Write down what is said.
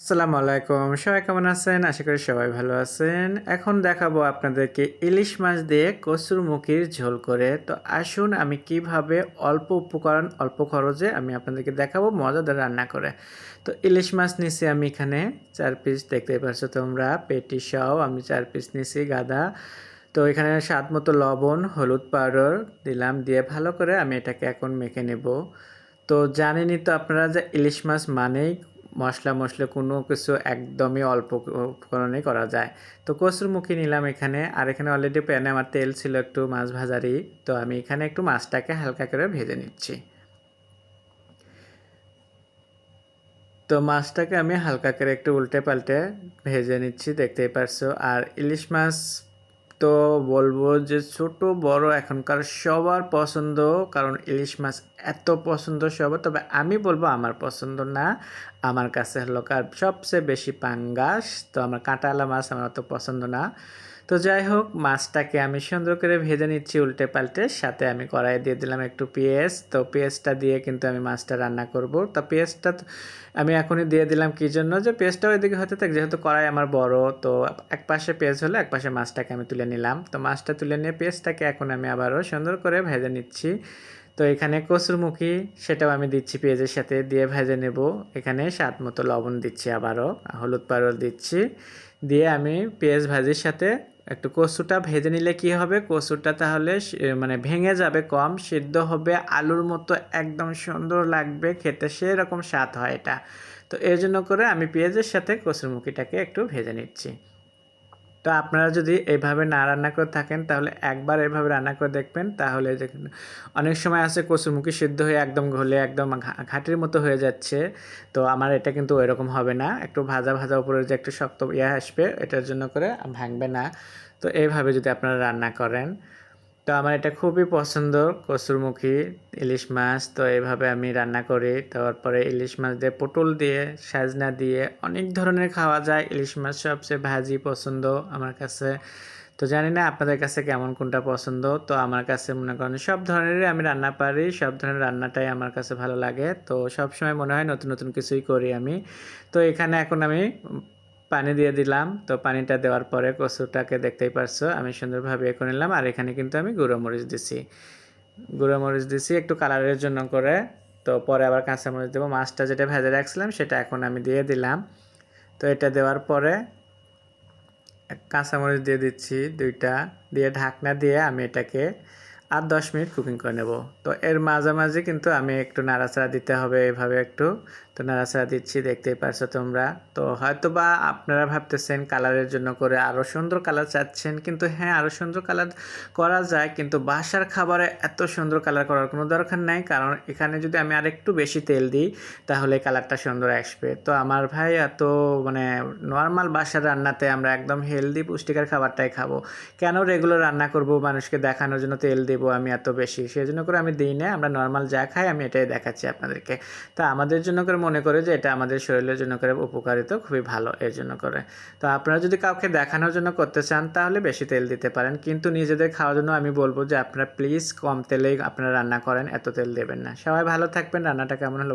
আসসালামু আলাইকুম। সবাই কেমন আছেন? আশা করি সবাই ভালো আছেন। এখন দেখাবো আপনাদেরকে ইলিশ মাছ দিয়ে কচুর মুখির ঝোল করে। তো আসুন আমি কীভাবে অল্প উপকরণ, অল্প খরচে আমি আপনাদেরকে দেখাবো মজাদার রান্না করে। তো ইলিশ মাছ নিছি আমি এখানে চার পিস দেখতে পাচ্ছ তোমরা পেটি সহ আমি চার পিস নিছি গাদা। তো এখানে স্বাদ মতো লবণ, হলুদ পাউডার দিলাম দিয়ে ভালো করে আমি এটাকে এখন মেখে নেব। তো জানেনই তো আপনারা যে ইলিশ মাছ মানেই মশলা মশলা কোনো কিছু একদমই অল্প উপকরণে করা যায়। তো কচুর মুখী নিলাম এখানে। আর এখানে অলরেডি প্যানে আমার তেল ছিল একটু মাছ ভাজারই। তো আমি এখানে একটু মাছটাকে হালকা করে ভেজে নিচ্ছি। তো মাছটাকে আমি হালকা করে একটু উল্টে পাল্টে ভেজে নিচ্ছি, দেখতেই পারছ। আর ইলিশ মাছ তো বলব যে ছোট, বড়, এখনকার সবার পছন্দ। কারণ ইলিশ মাছ এত পছন্দ সবার তবে আমি বলব আমার পছন্দ না। আমার কাছে হলো কার সবচেয়ে বেশি পাঙ্গাস। তো আমার কাঁটালা মাছ আমার অত পছন্দ না। তো যাই হোক, মাছটাকে আমি সুন্দর করে ভেজে নিচ্ছি উল্টে পাল্টে। সাথে আমি কড়াই দিয়ে দিলাম একটু পেঁয়াজ। তো পেঁয়াজটা দিয়ে কিন্তু আমি মাছটা রান্না করব। তো পেঁয়াজটা আমি এখনই দিয়ে দিলাম কী জন্য? যে পেঁয়াজটা ওইদিকে হতে থাকে, যেহেতু কড়াই আমার বড়, তো এক পাশে পেঁয়াজ হলে, এক পাশে মাছটাকে আমি তুলে নিলাম। তো মাছটা তুলে নিয়ে পেঁয়াজটাকে এখন আমি আবারও সুন্দর করে ভেজে নিচ্ছি। তো এখানে কসুরমুখী সেটাও আমি দিচ্ছি পেঁয়াজের সাথে দিয়ে ভেজে নেব। এখানে স্বাদ মতো লবণ দিচ্ছি আবারও, হলুদ পাউডার দিচ্ছি। দিয়ে আমি পেঁয়াজ ভাজির সাথে একটু কচুটা ভেজে নিলে কি হবে? কচুটা তাহলে মানে ভেঙে যাবে কম, সিদ্ধ হবে, আলুর মতো একদম সুন্দর লাগবে, খেতে সেরকম স্বাদ হয় এটা। তো এর জন্য করে আমি পেঁয়াজের সাথে কচুরমুখিটাকে একটু ভেজে নিচ্ছি। তো আপনারা যদি এইভাবে না রান্না করে থাকেন, তাহলে একবার এভাবে রান্না করে দেখবেন, তাহলে অনেক সময় আছে কচুরমুখী সিদ্ধ হয়ে একদম ঘোলে, একদম ঘাটির মতো হয়ে যাচ্ছে। তো আমার এটা কিন্তু ওই রকম হবে না, একটু ভাজা ভাজা উপরে যে একটু শক্ত ইয়ে আসবে, এটার জন্য করে ভাঙবে না। তো এইভাবে যদি আপনারা রান্না করেন তো আমার এটা খুবই পছন্দ কসুরমুখী ইলিশ মাছ। তো এইভাবে আমি রান্না করি। তারপরে ইলিশ মাছ দিয়ে পটল দিয়ে, সাজনা দিয়ে, অনেক ধরনের খাওয়া যায়। ইলিশ মাছ সবচেয়ে ভাজি পছন্দ আমার কাছে। তো জানি না আপনাদের কাছে কেমন, কোনটা পছন্দ? তো আমার কাছে মনে করেন সব ধরনেরই আমি রান্না পারি, সব ধরনের রান্নাটাই আমার কাছে ভালো লাগে। তো সব সময় মনে হয় নতুন নতুন কিছুই করি আমি। তো এখানে এখন আমি পানি দিয়ে দিলাম। তো পানিটা দেওয়ার পরে কচুটাকে দেখতেই পারছ, আমি সুন্দরভাবে করে নিলাম। আর এখানে কিন্তু আমি গুঁড়ো মরিচ দিছি। গুঁড়ো মরিচ দিছি একটু কালারের জন্য করে। তো পরে আবার কাঁচামরিচ দেবো। মাছটা যেটা ভেজে রাখছিলাম সেটা এখন আমি দিয়ে দিলাম। তো এটা দেওয়ার পরে কাঁচামরিচ দিয়ে দিচ্ছি দুইটা। দিয়ে ঢাকনা দিয়ে আমি এটাকে আর দশ মিনিট কুকিং করে নেব। তো এর মাঝামাঝি কিন্তু আমি একটু নাড়াচাড়া দিতে হবে এভাবে একটু। তো নাড়াচাড়া দিচ্ছি দেখতেই পারছ তোমরা। তো হয়তো বা আপনারা ভাবতেছেন কালারের জন্য করে আরও সুন্দর কালার চাচ্ছেন, কিন্তু হ্যাঁ আরও সুন্দর কালার করা যায়, কিন্তু বাসার খাবারে এত সুন্দর কালার করার কোনো দরকার নাই, কারণ এখানে যদি আমি আর একটু বেশি তেল দিই, তাহলে কালারটা সুন্দর আসবে। তো আমার ভাই এত মানে নর্মাল বাসার রান্নাতে আমরা একদম হেলদি পুষ্টিকর খাবারটাই খাব। কেন রেগুলার রান্না করব, মানুষকে দেখানোর জন্য তেল দেবো আমি এত বেশি? সেই জন্য করে আমি দিই না, আমরা নর্মাল যা খাই আমি এটাই দেখাচ্ছি আপনাদেরকে। তা আমাদের জন্য করে মনে করে যে এটা আমাদের শরীরের জন্য করে উপকারিত, খুবই ভালো এর জন্য করে। তো আপনারা যদি কাউকে দেখানোর জন্য করতে চান, তাহলে বেশি তেল দিতে পারেন। কিন্তু নিজেদের খাওয়ার জন্য আমি বলব যে আপনারা প্লিজ কম তেলেই আপনারা রান্না করেন, এত তেল দেবেন না। সবাই ভালো থাকবেন, রান্নাটা কেমন হলো